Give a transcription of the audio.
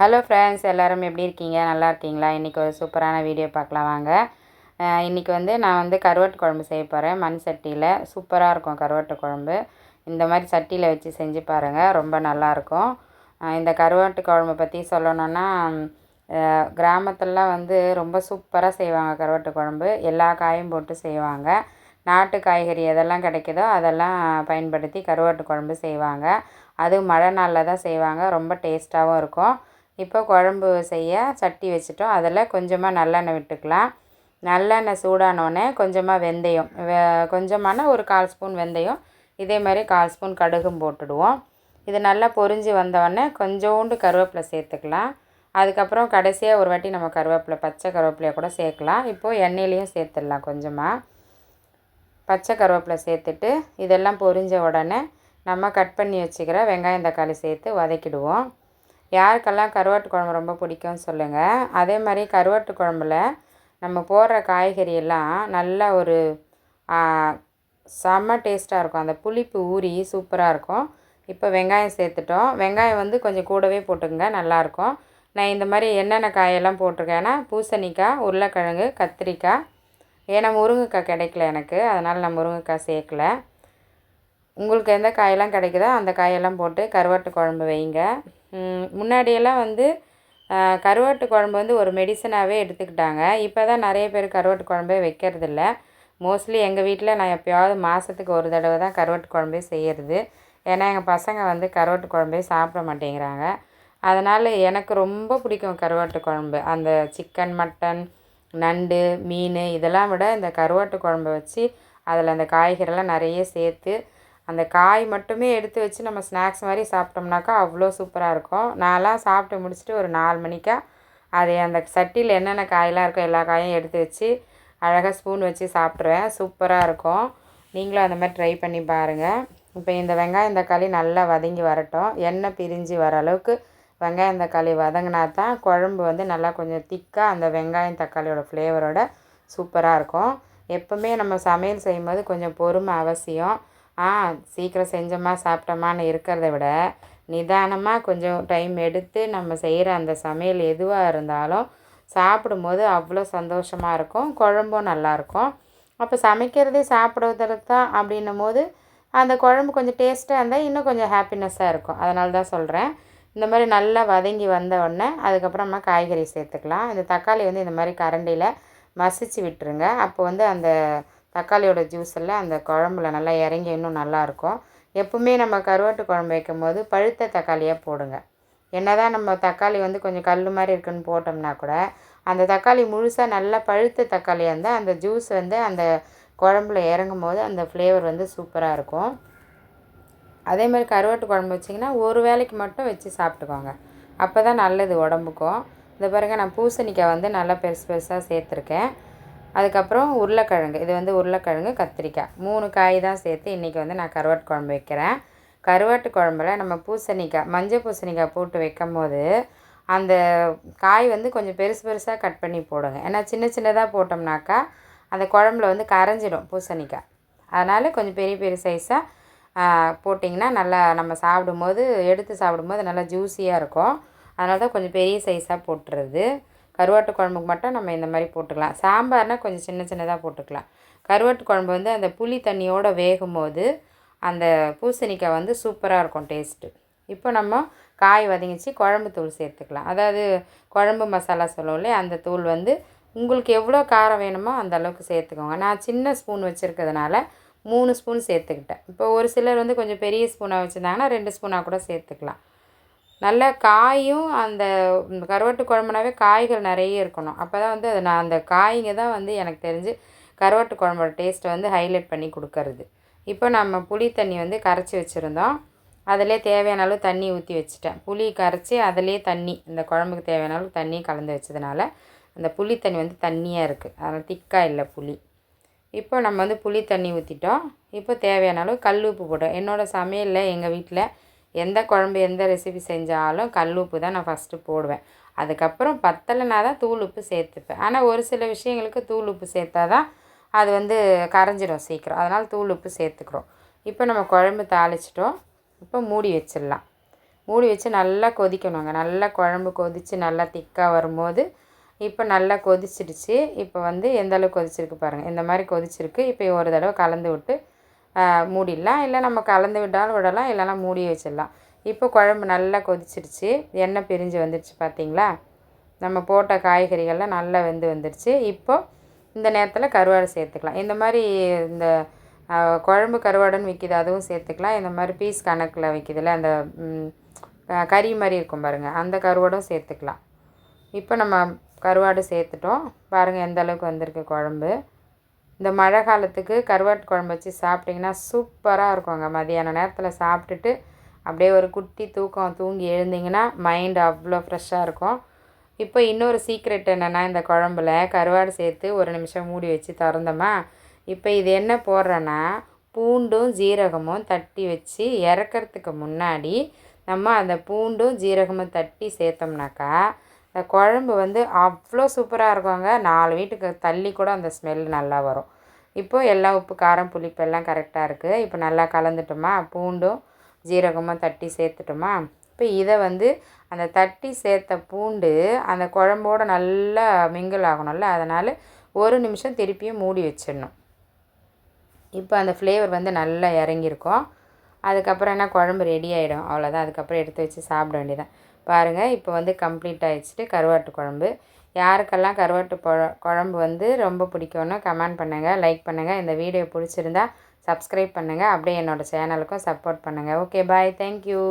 Hello friends எல்லோரும் எப்படி இருக்கீங்க? நல்லா இருக்கீங்களா? இன்றைக்கி ஒரு சூப்பரான வீடியோ பார்க்கலாம் வாங்க. இன்றைக்கி வந்து நான் வந்து கருவாட்டு குழம்பு செய்ய போகிறேன் மண் சட்டியில். சூப்பராக இருக்கும் கருவாட்டு குழம்பு. இந்த மாதிரி சட்டியில் வச்சு செஞ்சு பாருங்கள் ரொம்ப நல்லாயிருக்கும் இந்த கருவாட்டு குழம்பு பற்றி சொல்லணுன்னா கிராமத்துலலாம் வந்து ரொம்ப சூப்பராக செய்வாங்க கருவாட்டு குழம்பு. எல்லா காயும் போட்டு செய்வாங்க. நாட்டு காய்கறி எதெல்லாம் கிடைக்குதோ அதெல்லாம் பயன்படுத்தி கருவாட்டு குழம்பு செய்வாங்க. அதுவும் மழை நாளில் தான் செய்வாங்க. ரொம்ப டேஸ்ட்டாகவும் இருக்கும். இப்போ குழம்பு செய்ய சட்டி வச்சுட்டோம். அதில் கொஞ்சமாக நல்லெண்ணெய் விட்டுக்கலாம். நல்லெண்ணெய் சூடானோடனே கொஞ்சமாக வெந்தயம் வெ கொஞ்சமான ஒரு கால் ஸ்பூன் வெந்தயம் இதே மாதிரி கால் ஸ்பூன் கடுகும் போட்டுடுவோம். இது நல்லா பொரிஞ்சு வந்தோடனே கொஞ்சோண்டு கருவேப்பிலை சேர்த்துக்கலாம். அதுக்கப்புறம் கடைசியாக ஒரு வாட்டி நம்ம கருவேப்பிலை பச்சை கருவேப்பிலையை கூட சேர்க்கலாம். இப்போது எண்ணெயிலையும் சேர்த்துடலாம் கொஞ்சமாக பச்சை கருவேப்பிலை சேர்த்துட்டு இதெல்லாம் பொரிஞ்ச உடனே நம்ம கட் பண்ணி வச்சுக்கிற வெங்காயம் தக்காளி சேர்த்து வதக்கிடுவோம். யாருக்கெல்லாம் கருவாட்டு குழம்பு ரொம்ப பிடிக்கும்னு சொல்லுங்கள் அதே மாதிரி கருவாட்டு குழம்புல நம்ம போடுற காய்கறி எல்லாம் நல்ல ஒரு செம்ம டேஸ்ட்டாக இருக்கும். அந்த புளிப்பு ஊறி சூப்பராக இருக்கும். இப்போ வெங்காயம் சேர்த்துட்டோம். வெங்காயம் வந்து கொஞ்சம் கூடவே போட்டுக்கோங்க நல்லாயிருக்கும் நான் இந்த மாதிரி என்னென்ன காயெல்லாம் போட்டிருக்கேன்னா பூசணிக்காய் உருளைக்கிழங்கு கத்திரிக்காய். ஏன்னா முருங்கைக்காய் கிடைக்கல எனக்கு. அதனால் நான் முருங்கைக்காய் சேர்க்கல. உங்களுக்கு எந்த காயெல்லாம் கிடைக்குதோ அந்த காயெல்லாம் போட்டு கருவாட்டு குழம்பு வைங்க. முன்னாடியெல்லாம் வந்து கருவாட்டு குழம்பு வந்து ஒரு மெடிசனாகவே எடுத்துக்கிட்டாங்க. இப்போ தான் நிறைய பேர் கருவாட்டு குழம்பே வைக்கிறதில்ல. மோஸ்ட்லி எங்கள் வீட்டில் நான் எப்போயாவது மாதத்துக்கு ஒரு தடவை தான் கருவாட்டு குழம்பே செய்கிறது ஏன்னா எங்கள் பசங்க வந்து கருவாட்டு குழம்பே சாப்பிட மாட்டேங்கிறாங்க. அதனால் எனக்கு ரொம்ப பிடிக்கும் கருவாட்டு குழம்பு. அந்த சிக்கன் மட்டன் நண்டு மீன் இதெல்லாம் விட இந்த கருவாட்டு குழம்பு வச்சு அதில் அந்த காய்கறிலாம் நிறைய சேர்த்து அந்த காய் மட்டுமே எடுத்து வச்சு நம்ம ஸ்நாக்ஸ் மாதிரி சாப்பிட்டோம்னாக்கா அவ்வளோ சூப்பராக இருக்கும். நான்லாம் சாப்பிட்டு முடிச்சுட்டு ஒரு நாலு மணிக்கா அது அந்த சட்டியில் என்னென்ன காயெல்லாம் இருக்கோ எல்லா காயும் எடுத்து வச்சு அழகாக ஸ்பூன் வச்சு சாப்பிட்ருவேன். சூப்பராக இருக்கும். நீங்களும் அந்த மாதிரி ட்ரை பண்ணி பாருங்கள் இப்போ இந்த வெங்காயம் தக்காளி நல்லா வதங்கி வரட்டும். எண்ணெய் பிரிஞ்சு வர அளவுக்கு வெங்காயம் தக்காளி வதங்கினா தான் குழம்பு வந்து நல்லா கொஞ்சம் திக்காக அந்த வெங்காயம் தக்காளியோட ஃப்ளேவரோட சூப்பராக இருக்கும். எப்போவுமே நம்ம சமையல் செய்யும்போது கொஞ்சம் பொறுமை அவசியம். ஆ சீக்கிரம் செஞ்சோமா சாப்பிட்டோமான்னு இருக்கிறத விட நிதானமாக கொஞ்சம் டைம் எடுத்து நம்ம செய்கிற அந்த சமையல் எதுவாக இருந்தாலும் சாப்பிடும்போது அவ்வளோ சந்தோஷமாக இருக்கும் குழம்பும் நல்லாயிருக்கும் அப்போ சமைக்கிறதே சாப்பிடுவதற்கு தான் அப்படின்னும் போது அந்த குழம்பு கொஞ்சம் டேஸ்ட்டாக இருந்தால் இன்னும் கொஞ்சம் ஹாப்பினஸ்ஸாக இருக்கும். அதனால தான் சொல்கிறேன் இந்த மாதிரி நல்லா வதங்கி வந்த உடனே அதுக்கப்புறமா காய்கறி சேர்த்துக்கலாம். இந்த தக்காளி வந்து இந்த மாதிரி கரண்டியில் மசிச்சு விட்டுருங்க. அப்போ வந்து அந்த தக்காளியோட ஜூஸ் எல்லாம் அந்த குழம்புல நல்லா இறங்கி இன்னும் நல்லாயிருக்கும். எப்பவுமே நம்ம கருவாட்டு குழம்பு வைக்கும் போது பழுத்த தக்காளியாக போடுங்க. என்ன தான் நம்ம தக்காளி வந்து கொஞ்சம் கல் மாதிரி இருக்குன்னு போட்டோம்னா கூட அந்த தக்காளி முழுசாக நல்லா பழுத்த தக்காளியாக இருந்தால் அந்த ஜூஸ் வந்து அந்த குழம்புல இறங்கும் போது அந்த ஃப்ளேவர் வந்து சூப்பராக இருக்கும். அதே மாதிரி கருவாட்டு குழம்பு வச்சிங்கன்னா ஒரு வேலைக்கு மட்டும் வச்சு சாப்பிட்டுக்கோங்க. அப்போ தான் நல்லது உடம்புக்கும். இந்த பாருங்கள் நான் பூசணிக்காய் வந்து நல்லா பெருசு பெருசாக சேர்த்துருக்கேன். அதுக்கப்புறம் உருளைக்கிழங்கு. இது வந்து உருளைக்கிழங்கு கத்திரிக்காய். மூணு காய் தான் சேர்த்து இன்றைக்கி வந்து நான் கருவாட்டு குழம்பு வைக்கிறேன். கருவாட்டு குழம்புல நம்ம பூசணிக்காய் மஞ்சள் பூசணிக்காய் போட்டு வைக்கும் போது அந்த காய் வந்து கொஞ்சம் பெருசு பெருசாக கட் பண்ணி போடுங்க. ஏன்னா சின்ன சின்னதாக போட்டோம்னாக்கா அந்த குழம்புல வந்து கரைஞ்சிடும் பூசணிக்காய். அதனால் கொஞ்சம் பெரிய பெரிய சைஸாக போட்டிங்கன்னா நல்லா நம்ம சாப்பிடும்போது எடுத்து சாப்பிடும்போது நல்லா ஜூஸியாக இருக்கும். அதனால தான் கொஞ்சம் பெரிய சைஸாக போட்டுறது. கருவாட்டு குழம்புக்கு மட்டும் நம்ம இந்த மாதிரி போட்டுக்கலாம். சாம்பார்னால் கொஞ்சம் சின்ன சின்னதாக போட்டுக்கலாம். கருவாட்டு குழம்பு வந்து அந்த புளி தண்ணியோடு வேகும் போது அந்த பூசணிக்காய் வந்து சூப்பராக இருக்கும் டேஸ்ட்டு இப்போ நம்ம காய் வதங்கிச்சு குழம்பு தூள் சேர்த்துக்கலாம். அதாவது குழம்பு மசாலா சொல்லுவோம்லே அந்த தூள் வந்து உங்களுக்கு எவ்வளோ காரம் வேணுமோ அந்த அளவுக்கு சேர்த்துக்கோங்க. நான் சின்ன ஸ்பூன் வச்சுருக்கிறதுனால மூணு ஸ்பூன் சேர்த்துக்கிட்டேன். இப்போ ஒரு சிலர் வந்து கொஞ்சம் பெரிய ஸ்பூனாக வச்சுருந்தாங்கன்னா ரெண்டு ஸ்பூனாக கூட சேர்த்துக்கலாம். நல்ல காயும் அந்த கருவாட்டு குழம்புனாவே காய்கள் நிறைய இருக்கணும். அப்போ தான் வந்து அது நான் அந்த காய்ங்க தான் வந்து எனக்கு தெரிஞ்சு கருவாட்டு குழம்போட டேஸ்ட்டை வந்து ஹைலைட் பண்ணி கொடுக்கறது. இப்போ நம்ம புளி தண்ணி வந்து கரைச்சி வச்சுருந்தோம். அதிலே தேவையான அளவு தண்ணி ஊற்றி வச்சுட்டேன். புளி கரைச்சி அதிலே தண்ணி இந்த குழம்புக்கு தேவையான அளவு தண்ணி கலந்து வச்சதுனால அந்த புளி தண்ணி வந்து தண்ணியாக இருக்குது அதனால் திக்காக இல்லை புளி. இப்போ நம்ம வந்து புளி தண்ணி ஊற்றிட்டோம் இப்போ தேவையான அளவு கல் உப்பு போட்டோம். என்னோடய சமையலில் எங்கள் வீட்டில் எந்த குழம்பு எந்த ரெசிபி செஞ்சாலும் கல் உப்பு தான் நான் ஃபஸ்ட்டு போடுவேன். அதுக்கப்புறம் பத்தலைனா தான் தூள் உப்பு சேர்த்துப்பேன். ஆனால் ஒரு சில விஷயங்களுக்கு தூள் உப்பு சேர்த்தா தான் அது வந்து கரைஞ்சிடும் சீக்கிரம். அதனால் தூள் உப்பு சேர்த்துக்கிறோம். இப்போ நம்ம குழம்பு தாளிச்சிட்டோம். இப்போ மூடி வச்சிடலாம். மூடி வச்சு நல்லா கொதிக்கணுங்க. நல்லா குழம்பு கொதித்து நல்லா திக்காக வரும்போது இப்போ நல்லா கொதிச்சிடுச்சு. இப்போ வந்து எந்த அளவுக்கு கொதிச்சிருக்கு பாருங்கள் இந்த மாதிரி கொதிச்சிருக்கு. இப்போ ஒரு தடவை கலந்து விட்டு மூடிடலாம். இல்லை நம்ம கலந்து விட்டாலும் விடலாம் இல்லைனா மூடி வச்சிடலாம். இப்போ குழம்பு நல்லா கொதிச்சிருச்சு எண்ணெய் பிரிஞ்சு வந்துடுச்சு பார்த்தீங்களா? நம்ம போட்ட காய்கறிகள்லாம் நல்லா வெந்து வந்துடுச்சு. இப்போது இந்த நேரத்தில் கருவாடு சேர்த்துக்கலாம். இந்த மாதிரி இந்த குழம்பு கருவாடுன்னு விற்கிது அதுவும் சேர்த்துக்கலாம். இந்த மாதிரி பீஸ் கணக்கில் விற்கிதுல அந்த கறி மாதிரி இருக்கும் பாருங்கள் அந்த கருவாடும் சேர்த்துக்கலாம். இப்போ நம்ம கருவாடு சேர்த்துட்டோம். பாருங்கள் எந்த அளவுக்கு வந்திருக்கு குழம்பு. இந்த மழை காலத்துக்கு கருவாட்டு குழம்பு வச்சு சாப்பிட்டிங்கன்னா சூப்பராக இருக்குங்க. மதியான நேரத்தில் சாப்பிட்டுட்டு அப்படியே ஒரு குட்டி தூக்கம் தூங்கி எழுந்திங்கன்னா மைண்ட் அவ்வளோ ஃப்ரெஷ்ஷாக இருக்கும். இப்போ இன்னொரு சீக்ரெட் என்னென்னா இந்த குழம்புல கருவாடு சேர்த்து ஒரு நிமிஷம் மூடி வச்சு திறந்தோமா? இப்போ இது என்ன போடுறேன்னா பூண்டும் ஜீரகமும் தட்டி வச்சு இறக்கிறதுக்கு முன்னாடி நம்ம அந்த பூண்டும் ஜீரகமும் தட்டி சேர்த்தோம்னாக்கா இந்த குழம்பு வந்து அவ்வளோ சூப்பராக இருக்குங்க. நாலு வீட்டுக்கு தள்ளி கூட அந்த ஸ்மெல் நல்லா வரும். இப்போது எல்லா உப்பு காரம் புளிப்பு எல்லாம் கரெக்டாக இருக்குது இப்போ நல்லா கலந்துட்டோமா? பூண்டும் ஜீரகமும் தட்டி சேர்த்துட்டோமா? இப்போ இதை வந்து அந்த தட்டி சேர்த்த பூண்டு அந்த குழம்போடு நல்லா மிங்கிள் ஆகணும்ல. அதனால் ஒரு நிமிஷம் திருப்பியும் மூடி வச்சிடணும். இப்போ அந்த ஃப்ளேவர் வந்து நல்லா இறங்கியிருக்கும். அதுக்கப்புறம் என்ன? குழம்பு ரெடி ஆகிடும் அவ்வளோதான் அதுக்கப்புறம் எடுத்து வச்சு சாப்பிட வேண்டியதான் பாருங்கள் இப்போ வந்து கம்ப்ளீட் ஆகிடுச்சிட்டு கருவாட்டு குழம்பு. யாருக்கெல்லாம் கருவாட்டு குழம்பு வந்து ரொம்ப பிடிக்கும்னு கமெண்ட் பண்ணுங்கள் லைக் பண்ணுங்கள் இந்த வீடியோ பிடிச்சிருந்தா சப்ஸ்கிரைப் பண்ணுங்கள் அப்படியே என்னோடய சேனலுக்கும் சப்போர்ட் பண்ணுங்கள் ஓகே பாய் தேங்க்யூ